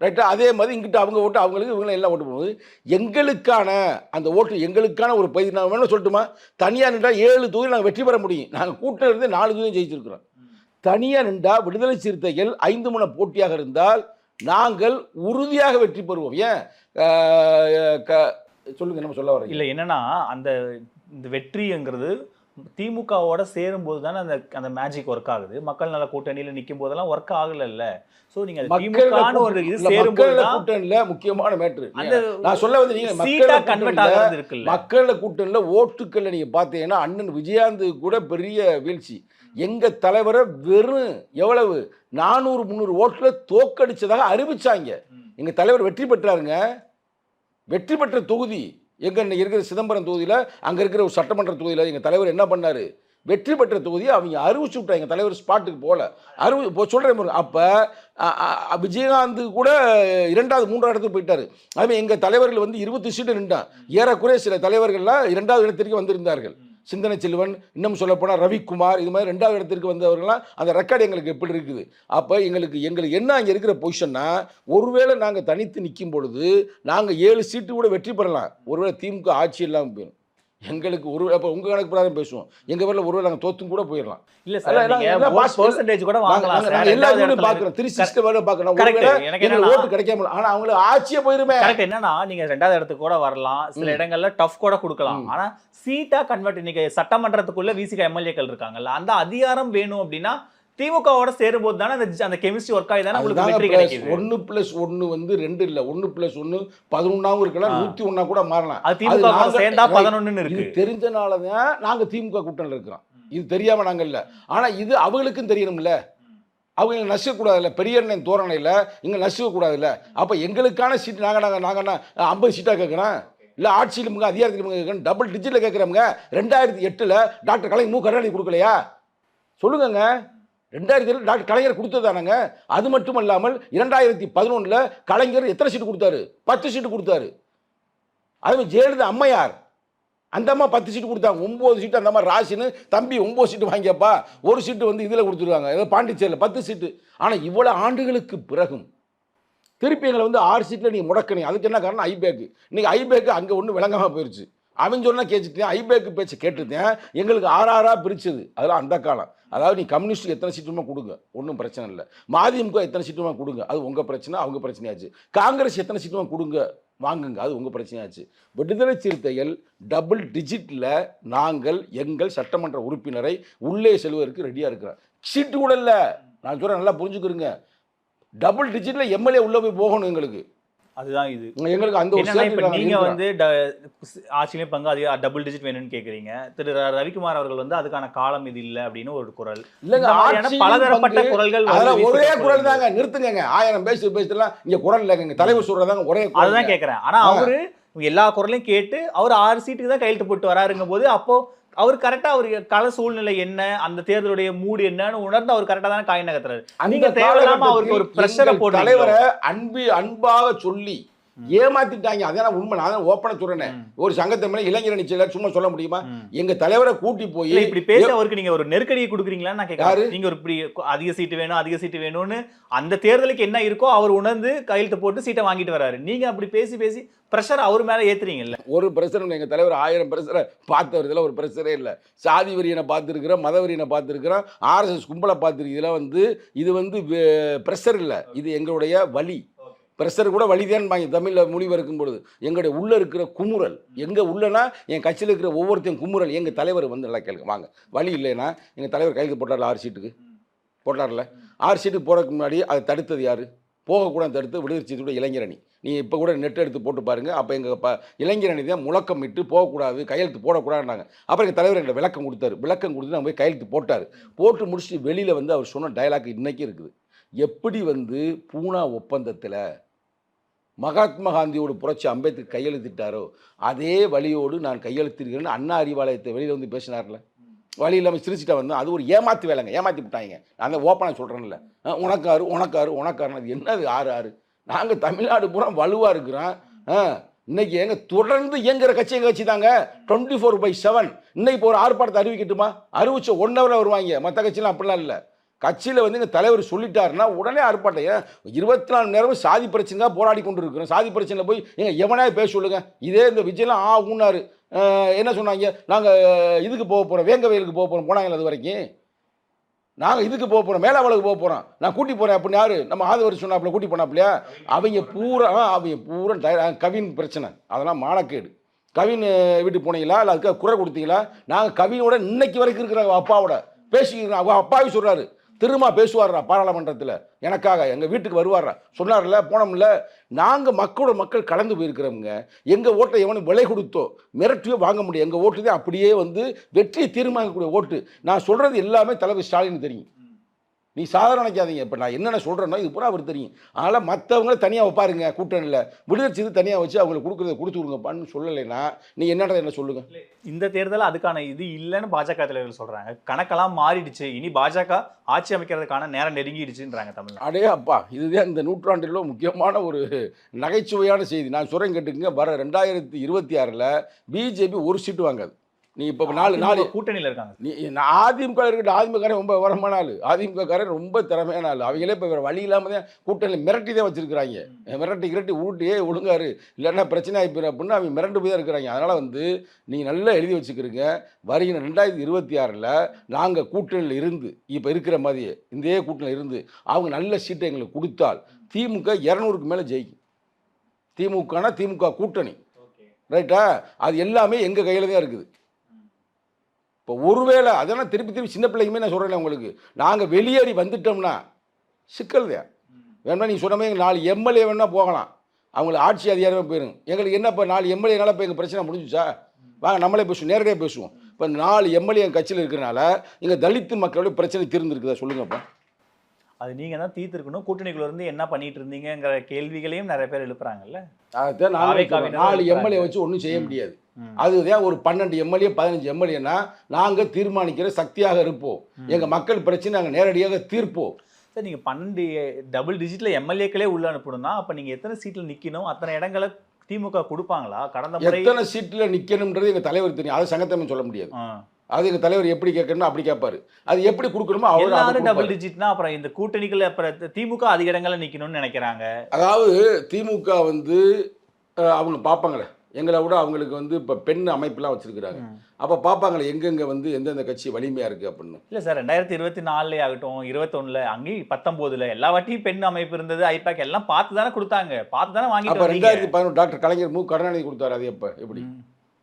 ரைட்டா அதே மாதிரி இங்கிட்ட அவங்க ஓட்டு அவங்களுக்கு இவங்க எல்லாம் ஓட்டு போகும்போது எங்களுக்கான அந்த ஓட்டு எங்களுக்கான ஒரு பகுதி நான் வேணும் சொல்லட்டுமா? தனியாக நின்றால் ஏழு தொகுதி நாங்கள் வெற்றி பெற முடியும். நாங்கள் கூட்டம் இருந்து நாலு தொகுதியும் ஜெயிச்சிருக்கிறோம். தனியாக நின்றா விடுதலை சிறுத்தைகள் ஐந்து முனை போட்டியாக இருந்தால் நாங்கள் உறுதியாக வெற்றி பெறுவோம். ஏன்? க- சொல்லுங்க நம்ம சொல்ல வர இல்லை என்னன்னா அந்த இந்த வெற்றிங்கிறது திமுகவோட சேரும்போது தானே அந்த அந்த மேஜிக் ஒர்க் ஆகுது. மக்கள் நல கூட்டணியில் நிற்கும் போதெல்லாம் ஒர்க் ஆகலைல்ல. ஸோ நீங்கள் திமுகன்னு ஒரு இது சேரும்போது கூட்டணியில் முக்கியமான மேட்ரு நான் சொல்ல வந்து நீங்க சீட்டா மக்கள் கன்வெர்ட் ஆகிறது இருக்குல்ல. மக்கள் கூட்டணியில் ஓட்டுக்களில் நீங்கள் பார்த்தீங்கன்னா அண்ணன் விஜயாந்து கூட பெரிய வீழ்ச்சி. எங்கள் தலைவரை வெறும் எவ்வளவு? நானூறு முந்நூறு ஓட்டில் தோக்கடிச்சதாக அறிவிச்சாங்க. எங்கள் தலைவர் வெற்றி பெற்றாருங்க. வெற்றி பெற்ற தொகுதி. எங்கே இருக்கிற சிதம்பரம் தொகுதியில் அங்கே இருக்கிற ஒரு சட்டமன்ற தொகுதியில் எங்கள் தலைவர் என்ன பண்ணார்? வெற்றி பெற்ற தொகுதியை அவங்க அறிவிச்சு விட்டாங்க. எங்கள் தலைவர் ஸ்பாட்டுக்கு போகல அறிவு இப்போ சொல்கிறேன் அப்போ விஜயகாந்த் கூட இரண்டாவது மூன்றாவது இடத்துக்கு போயிட்டார். அதுமாதிரி எங்கள் தலைவர்கள் வந்து இருபத்தி சீட்டு நின்றான் ஏறக்குறைய சில தலைவர்கள்லாம் இரண்டாவது இடத்திற்கு வந்திருந்தார்கள். சிந்தனை செல்வன் இன்னும் சொல்லப்போனால் ரவிக்குமார் இது மாதிரி ரெண்டாவது இடத்திற்கு வந்தவர்கள்லாம் அந்த ரெக்கார்டு எங்களுக்கு எப்படி இருக்குது? அப்போ எங்களுக்கு எங்களுக்கு என்ன அங்கே இருக்கிற பொசிஷன்னா ஒருவேளை நாங்கள் தனித்து நிற்கும் பொழுது நாங்கள் ஏழு சீட்டு கூட வெற்றி பெறலாம். ஒருவேளை திமுக ஆட்சி இல்லாமல் போயிடும் எங்களுக்கு ஒரு அப்போ உங்கள் கணக்கு பிரகாரம் பேசுவோம். எங்கள் பேரில் ஒருவேளை நாங்கள் தோத்தும் கூட போயிடலாம். இல்ல சார் கூட வாங்கலாம் எல்லா இதுலயும் பார்க்குறோம் த்ரீ சிஸ்டம் வேலை. ஒருவேளை எனக்கு ஓட்டு கிடைக்காம ஆனால் அவங்களுக்கு ஆட்சியே போயிருமே. கரெக்ட் என்னன்னா நீங்க ரெண்டாவது இடத்துக்கு கூட வரலாம். சில. இடங்கள்ல டஃப் கூட கொடுக்கலாம். ம். ஆனா சீட்டா கன்வெர்ட் இன்னைக்கு சட்டமன்றத்துக்குள்ள விசிக எம்எல்ஏக்கள் இருக்காங்கல்ல அந்த அதிகாரம் வேணும் அப்படின்னா திமுகவோட சேரும்போது தானே அந்த அந்த கெமிஸ்ட்ரி ஒர்க் ஆகி தானே உங்களுக்கு வெற்றி கிடைக்குது? ஒன்று ப்ளஸ் ஒன்று வந்து ரெண்டு இல்லை. ஒன்று ப்ளஸ் ஒன்று பதினொன்றாவும் இருக்கலாம். நூற்றி ஒன்றா கூட மாறலாம். அது திமுக சேர்ந்தா இது இருக்கு. தெரிஞ்சனால தான் நாங்கள் திமுக கூட்டணியில் இருக்கிறோம். இது தெரியாமல் நாங்கள் இல்லை. ஆனால் இது அவங்களுக்கும் தெரியணும்ல. அவங்க நசுக்கக்கூடாதுல்ல பெரிய எண்ணெய் தோரணையில் இங்கே நசுக்கக்கூடாதுல்ல அப்போ எங்களுக்கான சீட் நாங்கள் நாங்கள் நாங்கள் ஐம்பது சீட்டாக கேட்குறோம்? இல்லை ஆட்சியில் முங்க அதிகாரத்தில் முங்க டபுள் டிஜிட்டில் கேட்குறவங்க ரெண்டாயிரத்தி எட்டில் டாக்டர் கலைஞர் மு கருணாநிதி கொடுக்கலையா? சொல்லுங்கங்க. ரெண்டாயிரத்தி ஏழு டாக்டர் கலைஞர் கொடுத்ததானங்க அது மட்டும் இல்லாமல் இரண்டாயிரத்தி பதினொன்றில் கலைஞர் எத்தனை சீட்டு கொடுத்தாரு? பத்து சீட்டு கொடுத்தாரு. அதுவும் ஜெயலலிதா அம்மையார். அந்த அம்மா பத்து சீட்டு கொடுத்தாங்க. ஒம்பது சீட்டு அந்த அம்மா ராசின்னு தம்பி ஒம்பது சீட்டு வாங்கியப்பா. ஒரு சீட்டு வந்து இதில் கொடுத்துருவாங்க ஏதோ பாண்டிச்சேரியில் பத்து சீட்டு. ஆனால் இவ்வளோ ஆண்டுகளுக்கு பிறகும் திருப்பி எங்களை வந்து ஆறு சீட்டில் நீங்கள் முடக்கணும் அதுக்கு என்ன காரணம்? ஐபேக்கு. இன்றைக்கி ஐபேக்கு அங்கே ஒன்றும் விளங்காமல் போயிடுச்சு அவன் சொன்னால் கேச்சுட்டேன் ஐபேக்கு பேச்சு கேட்டுருந்தேன் எங்களுக்கு ஆறாறாக பிரித்தது பிரிச்சது. அதெல்லாம் அந்த காலம். அதாவது நீ கம்யூனிஸ்ட் எத்தனை சீட்டுமா கொடுங்க. ஒன்றும் பிரச்சனை இல்லை. மதிமுக எத்தனை சீட்டுமா கொடுங்க. அது உங்கள் பிரச்சனை அவங்க பிரச்சனையாச்சு. காங்கிரஸ் எத்தனை சீட்டுமா கொடுங்க. வாங்குங்க. அது உங்கள் பிரச்சனையாச்சு. விடுதலை சிறுத்தைகள் டபுள் டிஜிட்டில் நாங்கள் எங்கள் சட்டமன்ற உறுப்பினரை உள்ளே செல்வதற்கு ரெடியாக இருக்கிறோம் சீட்டு கூட இல்லை. நான் சொல்கிறேன் நல்லா புரிஞ்சுக்கிறேங்க டபுள் டிஜிட்டில் எம்எல்ஏ உள்ளே போய் போகணும் எங்களுக்கு. அதுதான் இது. எங்களுக்கு அந்த இப்ப நாங்க. வந்து ட- ஆட்சியிலே பங்கு அதிக டபுள் டிஜிட் வேணும்னு கேக்குறீங்க. திரு ரவிக்குமார் அவர்கள் வந்து அதுக்கான காலம் இது இல்ல அப்படின்னு ஒரு குரல். இல்லைங்க பலதரப்பட்ட குரல்கள் அதெல்லாம் ஒரே குரல் தாங்க. நிறுத்துங்க ஆயிரம் பேசி பேசலாம் இங்க குரல் இல்லைங்க. தலைவர் சொல்றதாங்க ஒரே குரல் அதுதான் கேக்குறேன். ஆனா. அவரு எல்லா குரலையும் கேட்டு அவர் ஆறு சீட்டுக்கு தான் கையெழுத்து போட்டு வராருங்க போது அப்போ அவர் கரெக்டா அவர் கள சூழ்நிலை என்ன அந்த தேர்தலுடைய மூடு என்னன்னு உணர்ந்து அவர் கரெக்டா தானே காய் நகர்த்துறாரு நீங்க தேவையில்லாம அவருக்கு ஒரு எங்கள் போடுறீங்களோ? தலைவரை அன்பு அன்பாக சொல்லி ஏமாத்திட்டாங்க. அதான் உண்மை. நான் ஓப்பனா சொல்றேன். ஒரு சங்கத்தை மேல இளைஞர் நிச்சயம் சும்மா சொல்ல முடியுமா. எங்க தலைவரை கூட்டி போய் இப்படி பேச அவருக்கு நீங்க ஒரு நெருக்கடியை கொடுக்குறீங்களான்னு நான்? கேட்கறேன். நீங்க ஒரு இப்படி அதிக சீட்டு வேணும் அதிக சீட்டு வேணும்னு அந்த தேர்தலுக்கு என்ன இருக்கோ அவர் உணர்ந்து கையெழுத்து போட்டு சீட்டை வாங்கிட்டு வராரு. நீங்க அப்படி பேசி பேசி பிரஷர் அவர் மேல ஏத்துறீங்கல்ல ஒரு பிரச்சனை எங்க தலைவர் ஆயிரம் பிரச்சனை பார்த்தவர் இதெல்லாம் ஒரு பிரச்சனை இல்லை. சாதி வரியனை பார்த்துருக்கிறோம் மத வரியனை பார்த்துருக்கிறோம் ஆர்எஸ்எஸ் கும்பலை பார்த்துருக்கு இதெல்லாம் வந்து இது வந்து ப்ரெஷர் இல்லை. இது எங்களுடைய வலி. ப்ரெஷர் கூட வழிதேன்பாங்க தமிழில் மொழிபெயர்க்கும் பொழுது எங்களுடைய உள்ளே இருக்கிற குமுறல் எங்கே உள்ளனா என் கட்சியில் இருக்கிற ஒவ்வொருத்தையும் குமுறல் எங்கள் தலைவர் வந்து நல்லா கேளுங்க வாங்க. வழி இல்லைன்னா எங்கள் தலைவர் கைது போட்டார்ல ஆறு சீட்டுக்கு? போட்டார்ல? ஆறு சீட்டுக்கு போகிறதுக்கு முன்னாடி அதை தடுத்தது யார்? போகக்கூடாது தடுத்து விடுதலை சீட்டோட இளைஞரணி. நீ இப்போ கூட நெட் எடுத்து போட்டு பாருங்க அப்போ எங்கள் ப இளைஞரணி தான் முழக்கம் இட்டு போகக்கூடாது கையெழுத்து போடக்கூடாதுன்னாங்க. அப்புறம் எங்கள் தலைவர் எங்களை விளக்கம் கொடுத்தாரு. விளக்கம் கொடுத்து நான் போய் கையெழுத்து போட்டார். போட்டு முடிச்சுட்டு வெளியில் வந்து அவர் சொன்ன டைலாக் இன்றைக்கி இருக்குது. எப்படி வந்து பூனா ஒப்பந்தத்தில் மகாத்மா காந்தியோட புரட்சி அம்பேத்கர் கையெழுத்திட்டாரோ அதே வழியோடு நான் கையெழுத்திருக்கிறேன்னு அண்ணா அறிவாலயத்தை வெளியில் வந்து பேசினார்ல. வழி இல்லாமல் சிரிச்சிட்டா வந்தேன் அது ஒரு ஏமாத்து வேலைங்க ஏமாத்தி விட்டாங்க. நான் தான் ஓப்பனாக சொல்கிறேன்ல உனக்காரு உனக்காரு உனக்காருன்னு அது என்னது ஆறு ஆறு? நாங்கள் தமிழ்நாடு பூரா வலுவாக இருக்கிறோம். ஆ, இன்னைக்கு எங்க தொடர்ந்து இயங்குற கட்சி எங்க கட்சி தாங்க? டுவெண்ட்டி ஃபோர் பை செவன் இன்னைக்கு இப்போ ஒரு ஆர்ப்பாட்டத்தை அறிவிக்கட்டுமா? அறிவிச்ச ஒன் ஹவரில் வருவாங்க. மற்ற கட்சிலாம் அப்படிலாம் இல்லை. கட்சியில் வந்து எங்கள் தலைவர் சொல்லிட்டாருன்னா உடனே ஆர்ப்பாட்டம் ஏன் இருபத்தி நாலு நேரமும் சாதி பிரச்சனை போராடி கொண்டு இருக்கிறோம் சாதி பிரச்சனையில் போய் எங்கள் எவனே பேச சொல்லுங்க? இதே இந்த விஜயெல்லாம் ஆ ஊன்னாரு. என்ன சொன்னாங்க? நாங்கள் இதுக்கு போக போகிறோம் வேங்க வயலுக்கு போக போகிறோம் போனாங்களா அது வரைக்கும்? நாங்கள் இதுக்கு போக போகிறோம் மேலாவளுக்கு போக போகிறோம் நான் கூட்டி போகிறேன் அப்படின்னு யார்? நம்ம ஆதவர் சொன்னாப்புல கூட்டி போனாப்புலையா? அவங்க பூரா ஆ, அவங்க பூரா டய- கவின் பிரச்சனை. அதெல்லாம் மானக்கேடு. கவின் அஹ், வீட்டுக்கு போனீங்களா? இல்லை அதுக்காக குறை கொடுத்தீங்களா? நாங்கள் கவினோட இன்னைக்கு வரைக்கும் இருக்கிற அவங்க அப்பாவோட பேசிக்கிறோம் அவங்க அப்பாவே சொல்கிறாரு திரும்ப பேசுவார்ரா பாராளுமன்றத்தில். எனக்காக எங்கள் வீட்டுக்கு வருவாரா சொன்னார்ல போனோம்ல. நாங்கள் மக்களோட மக்கள் கலந்து போயிருக்கிறவங்க எங்கள் ஓட்டை எவனும் விலை கொடுத்தோ மிரட்டியோ வாங்க முடியும் எங்கள் ஓட்டு தான் அப்படியே வந்து வெற்றியை தீர்மானிக்கக்கூடிய ஓட்டு. நான் சொல்கிறது எல்லாமே தலைவர் ஸ்டாலின் தெரியும். நீ சாதாரண நினைக்காதீங்க இப்போ நான் என்னென்ன சொல்கிறேனோ இது பூரா அவர் தெரியும். அதனால் மற்றவங்கள தனியாக வைப்பாருங்க கூட்டணியில். விடுதலை செய்து தனியாக வச்சு அவங்களுக்கு கொடுக்குறத கொடுத்து விடுங்கப்பான்னு சொல்லலைன்னா நீ என்னடா என்ன சொல்லுங்கள் இந்த தேர்தல் அதுக்கான இது இல்லைன்னு பாஜக தலைவர்கள் சொல்றாங்க. கணக்கெல்லாம் மாறிடுச்சு. இனி பாஜக ஆட்சி அமைக்கிறதுக்கான நேரம் நெருங்கிடுச்சுன்றாங்க தமிழ்நாடு. அடே அப்பா இதுதான் இந்த நூற்றாண்டில் முக்கியமான ஒரு நகைச்சுவையான செய்தி. நான் சொல்கிறேன் கேட்டுக்கங்க. வர ரெண்டாயிரத்தி இருபத்தி ஆறில் பிஜேபி ஒரு சீட்டு வாங்காது. நீ இப்போ நாலு நாலு கூட்டணியில இருக்காங்க. நீ அதிமுக இருக்கிற அதிமுக ரொம்ப விவரமான ஆள். அதிமுக காரன் ரொம்ப திறமையான ஆள். அவங்களே இப்போ வேறு வழி இல்லாமல் தான் கூட்டணி மிரட்டி தான் வச்சிருக்கிறாங்க மிரட்டி கிரட்டி ஊட்டியே ஒழுங்காரு. இல்லைன்னா பிரச்சனை ஆகிப்போம் அப்படின்னு அவங்க மிரண்டு போய் தான் இருக்கிறாங்க. அதனால் வந்து நீங்கள் நல்லா எழுதி வச்சுக்கிறீங்க. வருகிற ரெண்டாயிரத்தி இருபத்தி ஆறில் நாங்கள் கூட்டணியில் இருந்து இப்போ இருக்கிற மாதிரியே இந்தே கூட்டணியில் இருந்து அவங்க நல்ல சீட்டை எங்களுக்கு கொடுத்தால் திமுக இரநூறுக்கு மேலே ஜெயிக்கும். திமுகனா திமுக கூட்டணி. ரைட்டா? அது எல்லாமே எங்கள் கையில் தான் இருக்குது. இப்போ ஒருவேளை அதெல்லாம் திருப்பி திருப்பி சின்ன பிள்ளைக்குமே நான் சொல்கிறேன் உங்களுக்கு. நாங்கள் வெளியேறி வந்துட்டோம்னா சிக்கல் தான் வேணுமா நீங்கள் சொன்ன மாதிரி நாலு எம்எல்ஏ வேணால் போகலாம். அவங்களுக்கு ஆட்சி அதிகாரமே போயிருங்க. எங்களுக்கு என்ன இப்போ நாலு எம்எல்ஏனால இப்போ எங்கள் பிரச்சனை முடிஞ்சுச்சா? வாங்க நம்மளே பேசுவோம் நேரடியாக பேசுவோம். இப்போ நாலு எம்எல்ஏ எங்கள் கட்சியில் இருக்கிறனால எங்கள் தலித்து மக்களுடைய பிரச்சனை தீர்ந்துருக்குதா சொல்லுங்கப்பா. அது நீங்க தான் தீர்த்திருக்கணும். கூட்டணிக்குள்ள இருந்து என்ன பண்ணிட்டு இருந்தீங்கங்கிற கேள்விகளையும் நிறைய பேர் எழுப்புறாங்கல்ல? நாலு. எம்எல்ஏ வச்சு ஒன்றும் செய்ய முடியாது. அதுதான் ஒரு பன்னெண்டு எம்எல்ஏ பதினஞ்சு எம்எல்ஏனா நாங்கள் தீர்மானிக்கிற சக்தியாக இருப்போம். எங்கள் மக்கள் பிரச்சனை நாங்கள் நேரடியாக தீர்ப்போம். சார் நீங்க பன்னெண்டு டபுள் டிஜிட்ல எம்எல்ஏக்களே உள்ள அனுப்பணும்னா அப்ப நீங்க எத்தனை சீட்ல நிக்கணும்? அத்தனை இடங்களை திமுக கொடுப்பாங்களா? கடந்த எத்தனை சீட்டில் நிற்கணுன்றது எங்கள் தலைவர் தெரியும். அதை சங்கத்தமே சொல்ல முடியாது. அது எங்கள் தலைவர் எப்படி கேட்கணுமோ அப்படி கேட்பாரு. அது எப்படி கொடுக்கணுமோ அவர் டபுள். டிஜிட்னா அப்புறம் இந்த கூட்டணிகள் அப்புறம் திமுக அதிக இடங்கள்ல நிக்கணும்னு நினைக்கிறாங்க. அதாவது திமுக வந்து அவங்க பார்ப்பாங்களே. எங்களை விட அவங்களுக்கு வந்து இப்போ பெண் அமைப்புலாம் வச்சிருக்கிறாங்க. அப்போ பார்ப்பாங்களே எங்கெங்கே வந்து எந்தெந்த கட்சி வலிமையாக இருக்குது அப்படின்னு. இல்ல சார் ரெண்டாயிரத்தி இருபத்தி நாலுல ஆகட்டும் இருபத்தொன்னுல அங்கேயும் பத்தொன்பதுல எல்லா வாட்டியும் பெண் அமைப்பு இருந்தது ஐபேக் எல்லாம் பார்த்து தானே கொடுத்தாங்க. பார்த்து தானே வாங்கிட்டு அப்போ. ரெண்டாயிரத்தி பதினொன்று டாக்டர் கலைஞர் மு. கருணாநிதி கொடுத்தாரு அது எப்போ? எப்படி.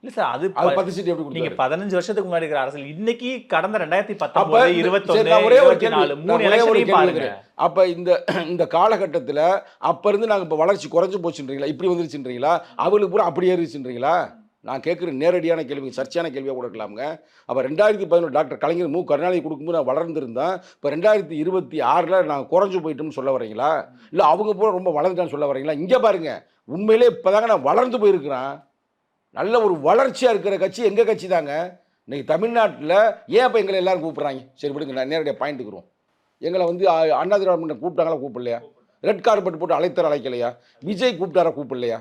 இல்ல சார் அது பத்து சீட் எப்படி நீங்க பதினஞ்சு வருஷத்துக்கு முன்னாடி இருக்கிற அரசியல் இன்னைக்கு கடந்த ரெண்டாயிரத்தி அப்ப பத்தொன்பது இருபத்தொன்னு ஒரே ஒரு நாலு மூணு எலெக்ஷனையும் பாருங்க. அப்ப இந்த இந்த காலகட்டத்தில் அப்ப இருந்து நாங்கள் இப்போ வளர்ச்சி குறைஞ்சு போச்சுன்றீங்களா? இப்படி வந்துருச்சுன்றீங்களா? அவங்களுக்கு பூரா அப்படி ஏறிச்சுன்றீங்களா நான் கேட்குற நேரடியான கேள்வி சர்ச்சையான கேள்வியாக கொடுக்கலாமுங்க. அப்போ ரெண்டாயிரத்தி பதினொன்று டாக்டர் கலைஞர் மு. கருணாநிதி கொடுக்கும்போது நான் வளர்ந்துருந்தேன். இப்போ ரெண்டாயிரத்தி இருபத்தி ஆறில் நாங்கள் குறைஞ்சு போயிட்டோம்னு சொல்ல வரீங்களா? இல்லை அவங்க பூரா ரொம்ப வளர்ந்துட்டான்னு சொல்ல வரீங்களா? இங்கே பாருங்க. உண்மையிலே இப்போதாங்க நான் வளர்ந்து போயிருக்கிறேன். நல்ல ஒரு வளர்ச்சியாக இருக்கிற கட்சி எங்கள் கட்சி தாங்க. இன்னைக்கு தமிழ்நாட்டில் ஏன் இப்போ எங்களை எல்லாரும் கூப்பிட்றாங்க? சரி விடுங்க நான் நேரடியாக பாயிண்ட்டுக்குறோம் எங்களை வந்து அண்ணா திராவிட கூப்பிட்டாங்களா கூப்பிடலையா? ரெட் கார்பெட் போட்டு அழைத்தர அழைக்கலையா? விஜய் கூப்பிட்டாரா கூப்பிடலையா?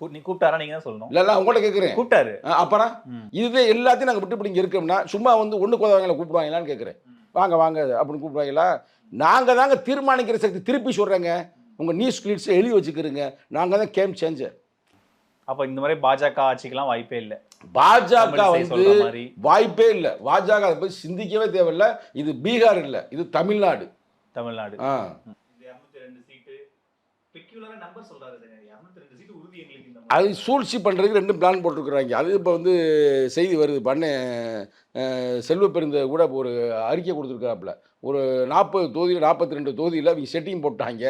நீ கூப்பிட்டாரா நீங்க தான் சொல்லணும். இல்லை உங்கள்கிட்ட கேட்குறேன் கூப்பிட்டாரு. அப்புறம் ம். இதுவே எல்லாத்தையும் நாங்கள் விட்டு இப்படி இங்கே இருக்கோம்னா சும்மா வந்து ஒன்று கோதவங்களை கூப்பிடுவாங்களான்னு கேட்குறேன் வாங்க வாங்க அப்படின்னு கூப்பிடுவாங்களா? நாங்கள் தாங்க தீர்மானிக்கிற சக்தி திருப்பி சொல்கிறேங்க உங்கள் நியூஸ் கிளிட்ஸை எழுதி வச்சுக்கிறீங்க. நாங்கள் தான் கேம் சேஞ்சர் அப்ப இந்த மாதிரி பாஜக ஆட்சிக்கெல்லாம் வாய்ப்பே இல்ல. பாஜக வந்து சொல்ற மாதிரி. வாய்ப்பே இல்லை. பாஜக அதை பற்றி சிந்திக்கவே தேவையில்லை. இது பீகார் இல்லை. இது தமிழ்நாடு. தமிழ்நாடு. ஆ. அது சூழ்ச்சி பண்ணுறதுக்கு ரெண்டு பிளான் போட்டிருக்கிறாங்க. அது இப்போ வந்து செய்தி வருது. பண்ண செல்வ பெருந்த கூட ஒரு அறிக்கை கொடுத்துருக்காப்புல. ஒரு நாற்பது தொகுதியில் நாற்பத்தி ரெண்டு தொகுதியில் அவங்க செட்டிங் போட்டாங்க.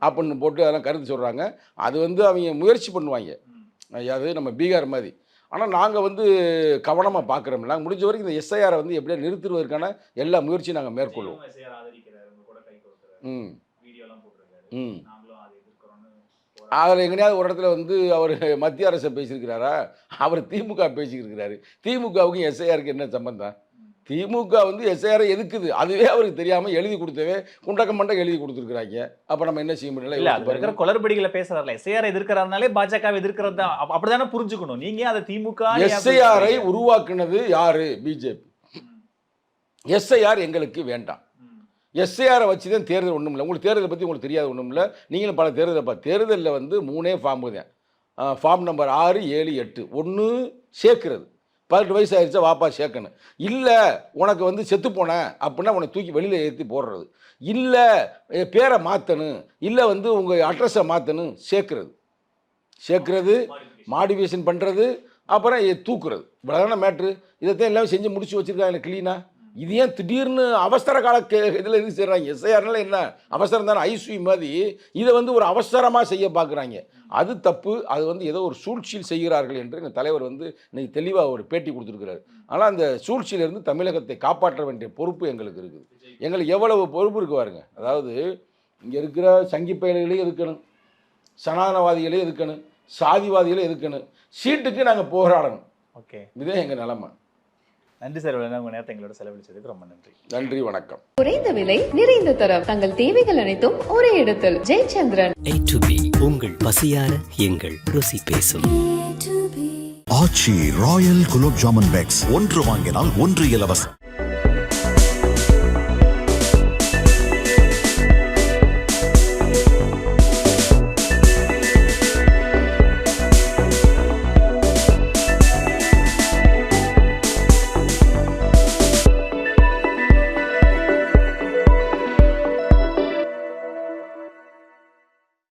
அப்படின்னு போட்டு அதெல்லாம் கருத்து சொல்கிறாங்க அது வந்து அவங்க முயற்சி பண்ணுவாங்க. அது நம்ம பீகார் மாதிரி. ஆனால் நாங்கள் வந்து கவனமாக பார்க்குறோம்ல நாங்கள் முடிஞ்ச வரைக்கும் இந்த எஸ்ஐஆரை வந்து எப்படியா நிறுத்துவதற்கான எல்லா முயற்சியும் நாங்கள் மேற்கொள்வோம். ம். ம். அதில் எங்கேயாவது ஒரு இடத்துல வந்து அவர் மத்திய அரசை பேசியிருக்கிறாரா? அவர் திமுக பேசியிருக்கிறாரு. திமுகவுக்கும் எஸ்ஐஆருக்கு என்ன சம்பந்தம்? திமுக வந்து எஸ்ஐஆரை எதுக்குது? அதுவே அவருக்கு தெரியாமல் எழுதி கொடுத்தவே குண்டக்க மண்டக்க எழுதி கொடுத்துருக்குறாங்க. அப்போ நம்ம என்ன செய்ய முடியல? இல்ல அது இருக்கிற. குளறுபடிகளை பேசுறாருல. எஸ்ஐஆர் எதிர்க்கிறாருனாலே பாஜக எதிர்க்கிறது தான். அப்ப- அப்படிதானே புரிஞ்சுக்கணும். நீங்க அதை திமுக எஸ்ஐஆரை? உருவாக்குனது யாரு? பிஜேபி எஸ்ஐஆர் எங்களுக்கு வேண்டாம். எஸ்ஐஆரை வச்சு தான் தேர்தல் ஒன்றும் இல்லை. உங்களுக்கு தேர்தலை பற்றி உங்களுக்கு தெரியாது ஒன்றும் இல்லை. நீங்களும் பல தேர்தலை பார்த்து தேர்தலில் வந்து மூணே ஃபார்ம் தான். ஃபார்ம் நம்பர் ஆறு ஏழு எட்டு. ஒன்று சேர்க்கிறது. பதினெட்டு வயசு ஆயிடுச்சா வாப்பா சேர்க்கணும் இல்லை உனக்கு வந்து செத்து போனேன் அப்படின்னா உன்னை தூக்கி வெளியில் ஏற்றி போடுறது. இல்லை பேரை மாற்றணும் இல்லை வந்து உங்கள் அட்ரஸை மாற்றணும் சேர்க்குறது சேர்க்குறது மாடிஃபிகேஷன் பண்ணுறது அப்புறம் தூக்குறது. இவ்வளோதான மேட்ரு இதைத்தான் எல்லாமே செஞ்சு முடிச்சு வச்சுருக்காங்க க்ளீனாக இது ஏன் திடீர்னு அவசர கால இதில் எதுக்கு செய்கிறாங்க எஸ்ஐஆர்னால என்ன? அவசரம் தானே ஐசியூ மாதிரி இதை வந்து ஒரு அவசரமாக செய்ய பார்க்குறாங்க அது தப்பு. அது வந்து ஏதோ ஒரு சூழ்ச்சியில் செய்கிறார்கள் என்று எங்கள் தலைவர் வந்து இன்னைக்கு தெளிவாக ஒரு பேட்டி கொடுத்துருக்கிறாரு. ஆனால் அந்த சூழ்ச்சியிலிருந்து தமிழகத்தை காப்பாற்ற வேண்டிய பொறுப்பு எங்களுக்கு இருக்குது. எங்களுக்கு எவ்வளவு பொறுப்பு இருக்கு பாருங்க. அதாவது இங்கே இருக்கிற சங்கி பயல்களையும் எதுக்கணும் சனாதனவாதிகளையும் எதுக்கணும் சாதிவாதிகளையும் எதுக்கணும் சீட்டுக்கு நாங்கள் போராடணும். ஓகே. இதே எங்கள் நிலமை. நன்றி சார் உங்க நேரத்தை எங்களோட செலவழிச்சதுக்கு ரொம்ப நன்றி. நன்றி வணக்கம். குறைந்த விலை நிறைந்த தரம். தங்கள் தேவைகள் அனைத்தும் ஒரே இடத்தில். ஜெயச்சந்திரன். A to B உங்கள் பசியார எங்கள் ருசி பேசும். Aachi royal gulab jamun packs. ஒன்று வாங்கினால் ஒன்று இலவசம்.